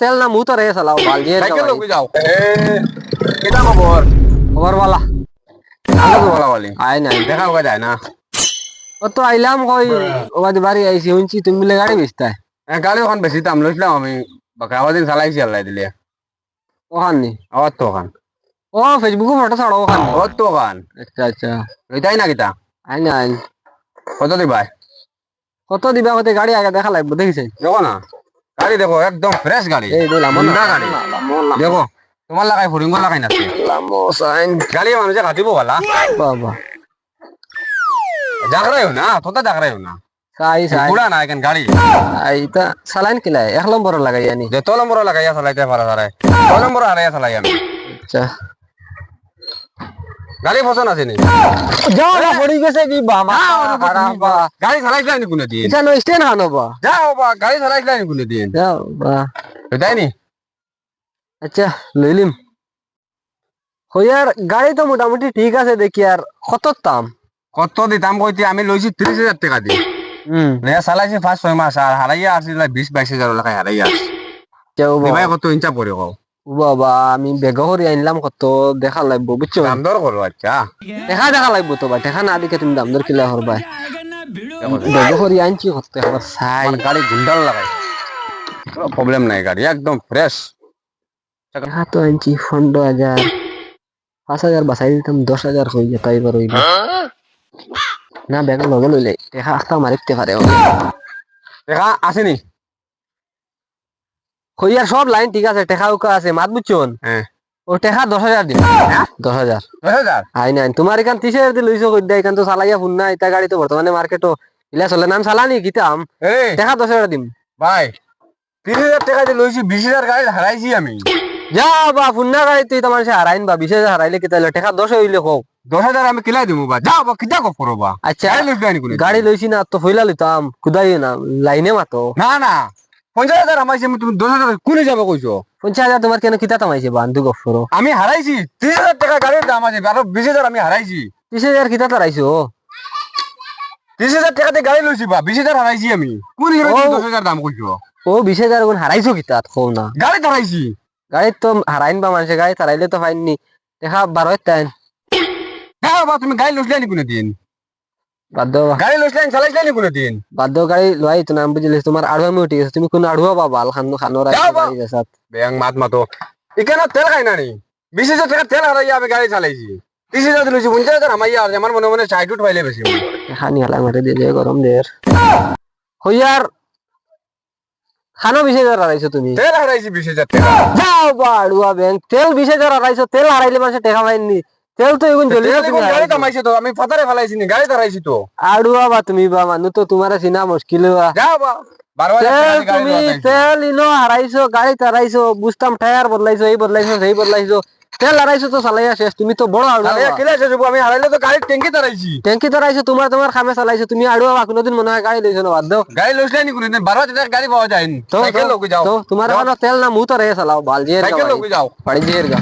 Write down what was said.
তেল না মুতো রে চালাও ভালো দিয়ে সাইকেল লোক যাও। এ কেটা খবর? খবর বালা আলো বলা বলি আই নাই দেখা হোক যায় না। ও তো আইলাম কই ওবাদি বাড়ি আইছি শুনছি তুমি বলে গাড়ি বেচতাই। এ, গাড়ি ওখান বেশি দাম লইছিলাম আমি। বাকা দিন চালাইছি আল্লাহ দিলে। ওখান নি? আমার তো ওখান। ও ফেসবুকে ফটো ছাড়ো ওখান নি। ওর তো ওখান। আচ্ছা আচ্ছা। ওইটাই না কিতা? আই না আইন কত দিবাই? কত দিবা কত গাড়ি আগে দেখা লাগবে দেখিছে। দেখো না। গাড়ি দেখো একদম ফ্রেশ গাড়ি। এই দিলাম হুন্ডা গাড়ি। দেখো তোমার লাগাই ফরিঙ্গ লাগাই না। সাইন। গাড়ি মানুষে কাটিব বলা। বাবা। জাগরাইও না তোতা জাগরাইও না। সাই সাই পুরা না এখন গাড়ি? আইতা সালাইন কিলাই এক নম্বর লাগাই আনি। যে তো নম্বর লাগাইয়া চালাইতে পারা তারাই তো নম্বর হারাইয়া চালাই আমি আচ্ছা। গাড়ি পছন্দ আছে নি যাও না পড়ি গেছে কি বা মা গাড়ি চালাইছিলাই নি কোনো দিন? এটা নো হানো বা যাও বা গাড়ি চালাইছিলাই নি কোনো দিন? যাও বা। ওইটাই নি? আচ্ছা লইলিম হইয়ার গাড়ি তো মোটামুটি ঠিক আছে দেখি আর কত দাম? কত দিতাম কইতে আমি লইছি ত্রিশ হাজার টাকা দি। হুম চালাইছি পাঁচ ছয় মাস আর হারাইয়া আসছিল বিশ বাইশ হাজার লাগাই হারাইয়া আসছি কত ইঞ্চা পড়ে কও। বাবা আমি আনলাম কত দেখা লাগবো বুঝছ দাম দর করো আচ্ছা দেখা দেখা লাগবো তো দেখা না তুমি দাম দর কিলা আনছি কত এখন সাই আমার গাড়ি গুন্ডাল লাগাই। কোনো প্রবলেম নাই গাড়ি একদম ফ্রেশ দেখা তো আনছি পনেরো হাজার পাঁচ হাজার বাঁচাই দিতাম দশ হাজার হয়ে যেত এবার হইলে না বেগ লগে লইলে দেখা আস্তা মারিতে পারে দেখা আসেনি হইয়ার সব লাইন ঠিক আছে টেকা উকা আছে মাত বুঝছন হ্যাঁ। ও টেকা দশ হাজার দিন দশ হাজার। দশ হাজার? আই নাই তোমার এখান ত্রিশ হাজার দিয়ে লইছো কইডা এখান তো চালাইয়া ফুন না এটা গাড়ি তো বর্তমানে মার্কেটও ইলা চলে নাম চালানি কিতাম টেকা দশ হাজার দিম। ভাই তিরিশ হাজার টাকা দিয়ে লইছি বিশ হাজার গাড়ি হারাইছি আমি। যা বা ফুন্না গাড়ি তুই তোমার সে হারাইন বা বিশ হাজার হারাইলে কিতা টেকা দশ হইলে হোক দশ হাজার আমি কিলাই দিব বা? যাও বা কিতা কো করো বা আচ্ছা গাড়ি লইছি গাড়ি লইছি না তো ফইলা লইতাম কুদাই না লাইনে মাতো। না না। পঞ্চাশ হাজার আমাইছি আমি তুমি দশ হাজার কোনে যাবে কইছো পঞ্চাশ হাজার তোমার কেন কিতা তামাইছে বান্ধু গফরো আমি হারাইছি তিরিশ হাজার টাকা গাড়ির দাম আছে আরও বিশ হাজার আমি হারাইছি ত্রিশ হাজার কিতা তারাইছো তিরিশ হাজার টাকা দিয়ে গাড়ি লইছি বা বিশ হাজার হারাইছি আমি। কোন। দশ হাজার দাম কইছো ও বিশ হাজার গুণ হারাইছো কিতা কও না। গাড়ি হারাইছি গাড়ির তো হারাইন বা মানুষে গাড়ি তারাইলে তো ফাইননি দেখা বারো টাইম যাও বা তুমি গাড়ি লইছিলে নি কোনো দিন বাধ্য গাড়ি বাধ্য গাড়ি লোৱাই তো নাম বুজিলে তোমার আড়ুয়া আমি উঠি গেছে। তুমি কোন আড়ুয়া পাবা খান খানোর যাও বা। ব্যাং মাত মাতো। তেল খাই না নি বিশ হাজার টাকা তেল হারাইয়া আমি গাড়ি চালাইছি। তিরিশ হাজার লইছি পঞ্চাশ হাজার আমাইয়া আর আমার মনে মনে উঠ পাইলে বেশি খানি হালা মারি দিয়ে যায় গরম দের হইয়ার খানো বিশ হাজার হারাইছো তুমি? তেল হারাইছি বিশ হাজার টাকা। যাও বা ব্যাংক তেল বিশ হাজার হারাইছো তেল হারাইলে মানুষে টেকা পাইনি তেল তো এগুন জ্বলি তেল এখন গাড়ি কামাইছে তো আমি ফাতারে ফেলাইছি নি গাড়ি হারাইছি তো। আড়ুয়া বা তুমি বা মানুষ তো তোমার চিনা মুশকিল হওয়া যাও বা তেল গাড়ি তুমি তেল ইনো হারাইছো গাড়ি হারাইছো বুঝতাম টায়ার বদলাইছো এই বদলাইছো সেই বদলাইছো। তেল হারাইছো তো চালাইয়া শেষ তুমি তো বড় আছে আমি হারাইলে তো গাড়ির ট্যাঙ্কি হারাইছি ট্যাঙ্কি ধরাইছো তোমার তোমার খামে চালাইছো তুমি আড়ুয়া বা কোনোদিন মনে হয় গাড়ি লইছো না বাদ দাও গাড়ি লইছিলে নি বারো হাজার গাড়ি পাওয়া যায় তো তোমার তেল না মুহ তো রে চালাও বাল সাইকেল যাও। গা